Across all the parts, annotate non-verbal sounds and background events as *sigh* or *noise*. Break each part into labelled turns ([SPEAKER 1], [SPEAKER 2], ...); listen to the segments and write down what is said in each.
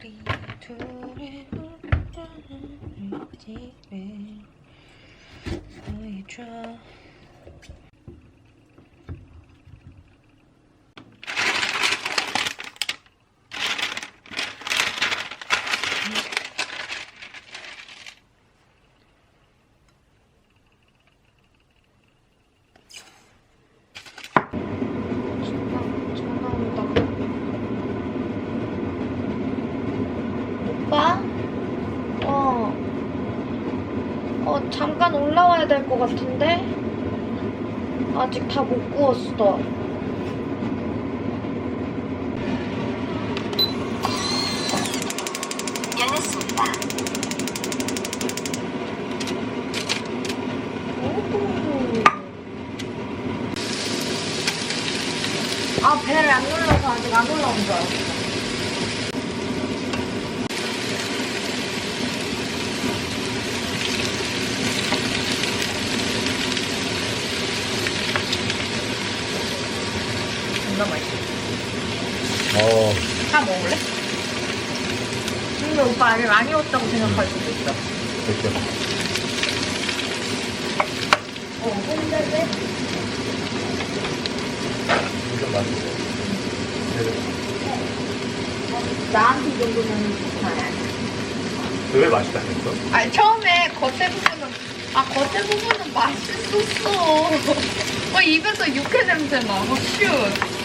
[SPEAKER 1] 우리 둘의 놀자는 음, 집에 보여줘 오빠? 어. 어, 잠깐 올라와야 될 것 같은데? 아직 다 못 구웠어.
[SPEAKER 2] 열렸습니다.
[SPEAKER 1] 아, 배를 안 눌러서 아직 안 올라온 줄 알았어. 존나 맛있어.
[SPEAKER 3] 어,
[SPEAKER 1] 다 먹을래? 근데 오빠 아직 안 익었다고 생각할 수도 있어.
[SPEAKER 3] 됐죠.
[SPEAKER 1] 어, 근데 왜?
[SPEAKER 3] 이좀 맛있어.
[SPEAKER 1] 나한테 이 정도면 괜찮아.
[SPEAKER 3] 왜 맛있다 했어?
[SPEAKER 1] 아니 처음에 겉에 부분은 아 겉에 부분은 맛있었어. *laughs* 어 입에서 육회 냄새 나. 어, 슛.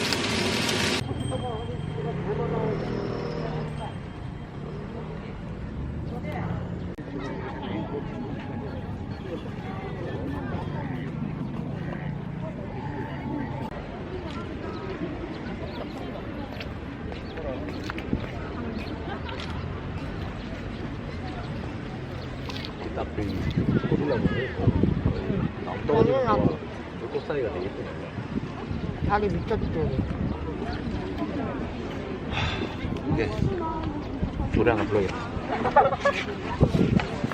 [SPEAKER 3] 나쁜 고들나무네.
[SPEAKER 1] 고들나무.
[SPEAKER 3] 꽃사이가 되게 예쁘네.
[SPEAKER 1] 다리 미쳤죠.
[SPEAKER 3] 이게 노래 하나 불러야겠다. *laughs*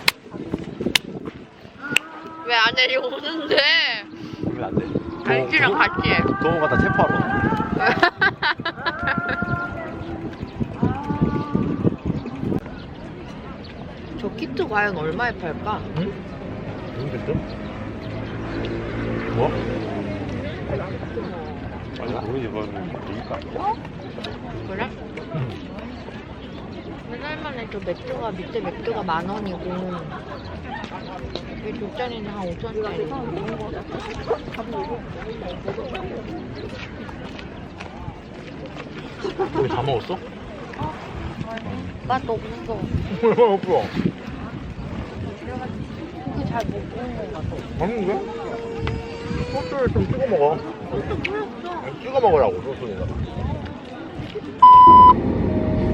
[SPEAKER 1] 왜안 내려오는데?
[SPEAKER 3] 그러면 안 돼.
[SPEAKER 1] 알지랑 같이 해.
[SPEAKER 3] 동호 가 다 체포하러. 와. *laughs*
[SPEAKER 1] 저 키트 과연 얼마에 팔까?
[SPEAKER 3] 응? 너무 됐죠? 뭐? 아니, 우리 집은 되니까.
[SPEAKER 1] 그래? 맨날만 해도 맥주가 밑에 맥주가 만 원이고 이 돗자리는 한 5천 원짜리.
[SPEAKER 3] 우리 다 먹었어?
[SPEAKER 1] 맛 없어.
[SPEAKER 3] 얼마나 없어?
[SPEAKER 1] 그게 잘못 먹는 것 같아.
[SPEAKER 3] 아닌데? 소스를 좀 찍어 먹어. 찍어 먹으라고, 소스에다가.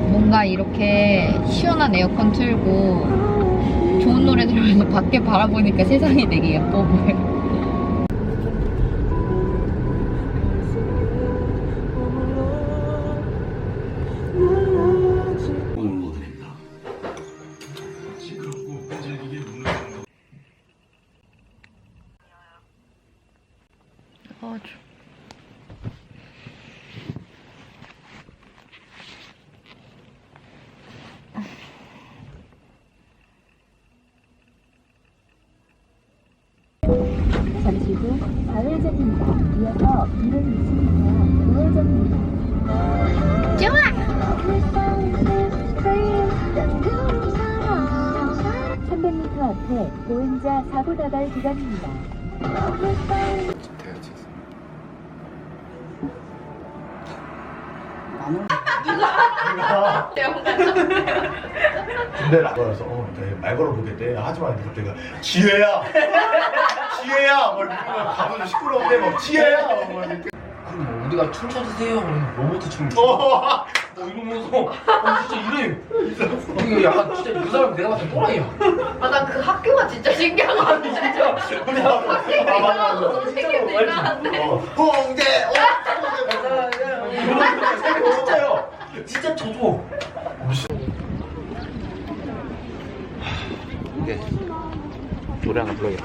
[SPEAKER 1] 뭔가 이렇게 시원한 에어컨 틀고 노래 들으면서 밖에 바라보니까 세상이 되게 예뻐 보여. 아,
[SPEAKER 4] 잠시 후 좌회전입니다. 이어서 220m 우회전입니다.
[SPEAKER 1] 좋아!
[SPEAKER 4] 300m 앞에 보행자 사고 다발 구간입니다.
[SPEAKER 5] 근데 나가서 어, 네, 말 걸어보겠대. 하지만 그때가 지혜야, 지혜야, 뭐 이러면 가도 시끄러운데 막 지혜야, 뭐 이렇게.
[SPEAKER 6] 그럼 뭐 우리가 춤춰주세요. 그럼 뭐부터 춤을 춰?
[SPEAKER 5] 어,
[SPEAKER 6] 뭐 이러면서 어, 진짜 이래. 이게 약간 진짜 그 사람 내가 봤을 때 또라이야.
[SPEAKER 1] 아, 난그 학교가 진짜 신기한 거 같아, 진짜.
[SPEAKER 5] 우리 학교
[SPEAKER 1] 학교 이상하고 선생님도 이상한데.
[SPEAKER 5] 어, 홍대, 어, 홍대, 진짜요.
[SPEAKER 6] 진짜 쳐줘.
[SPEAKER 3] 이게 노래 하나 불러야